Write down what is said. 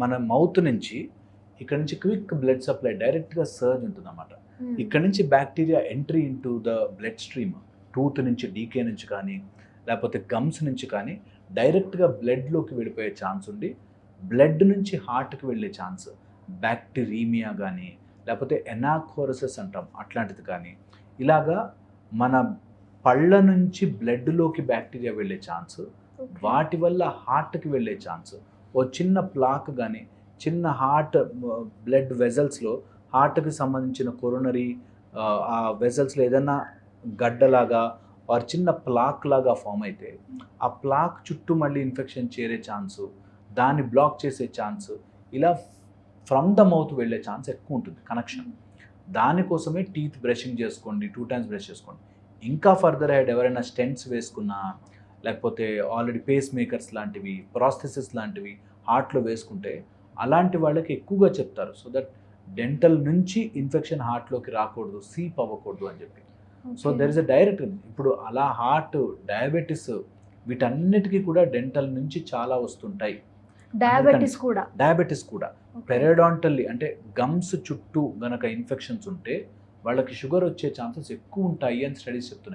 మన మౌత్ నుంచి ఇక్కడ నుంచి క్విక్ బ్లడ్ సప్లై డైరెక్ట్గా సర్జ్ ఉంటుంది అన్నమాట Hmm. ఇక్కడ నుంచి bacteria entry into the bloodstream tooth నుంచి డీకే నుంచి కానీ లేకపోతే గమ్స్ నుంచి కానీ డైరెక్ట్గా బ్లడ్లోకి వెళ్ళిపోయే ఛాన్స్ ఉండి బ్లడ్ నుంచి హార్ట్కి వెళ్ళే ఛాన్స్ బ్యాక్టీరీమియా కానీ లేకపోతే ఎనాకోరసెస్ అంటాం అట్లాంటిది కానీ ఇలాగా మన పళ్ళ నుంచి బ్లడ్లోకి బ్యాక్టీరియా వెళ్ళే ఛాన్స్. వాటి వల్ల హార్ట్కి వెళ్ళే ఛాన్స్ ఓ చిన్న ప్లాక్ కానీ చిన్న హార్ట్ బ్లడ్ వెజల్స్లో హార్ట్కి సంబంధించిన కొరోనరీ ఆ వెజల్స్లో ఏదైనా గడ్డలాగా వారు చిన్న ప్లాక్ లాగా ఫామ్ అయితే ఆ ప్లాక్ చుట్టూ మళ్ళీ ఇన్ఫెక్షన్ చేరే ఛాన్సు దాన్ని బ్లాక్ చేసే ఛాన్స్ ఇలా ఫ్రమ్ ద మౌత్ వెళ్ళే ఛాన్స్ ఎక్కువ ఉంటుంది కనెక్షన్. దానికోసమే టీత్ బ్రషింగ్ చేసుకోండి టూ టైమ్స్ బ్రష్ చేసుకోండి. ఇంకా ఫర్దర్ హెడ్ ఎవరైనా స్టెంట్స్ వేసుకున్నా లేకపోతే ఆల్రెడీ పేస్ మేకర్స్ లాంటివి ప్రాస్థెసిస్ లాంటివి హార్ట్లో వేసుకుంటే అలాంటి వాళ్ళకి ఎక్కువగా చెప్తారు. సో దట్ డెంటల్ నుంచి ఇన్ఫెక్షన్ హార్ట్లోకి రాకూడదు సీప్ అవ్వకూడదు అని చెప్పి. So. There is a direct ఇప్పుడు అలా హార్ట్ డయాబెటీస్ వీటన్నిటికీ కూడా డెంటల్ నుంచి చాలా వస్తుంటాయి. డయాబెటీస్ కూడా. డయాబెటీస్ కూడా. పెరడాంటల్లీ అంటే గమ్స్ చుట్టూ గనక ఇన్ఫెక్షన్స్ ఉంటే వాళ్ళకి షుగర్ వచ్చే ఛాన్సెస్ ఎక్కువ ఉంటాయి అని స్టడీస్ చెప్తున్నాయి.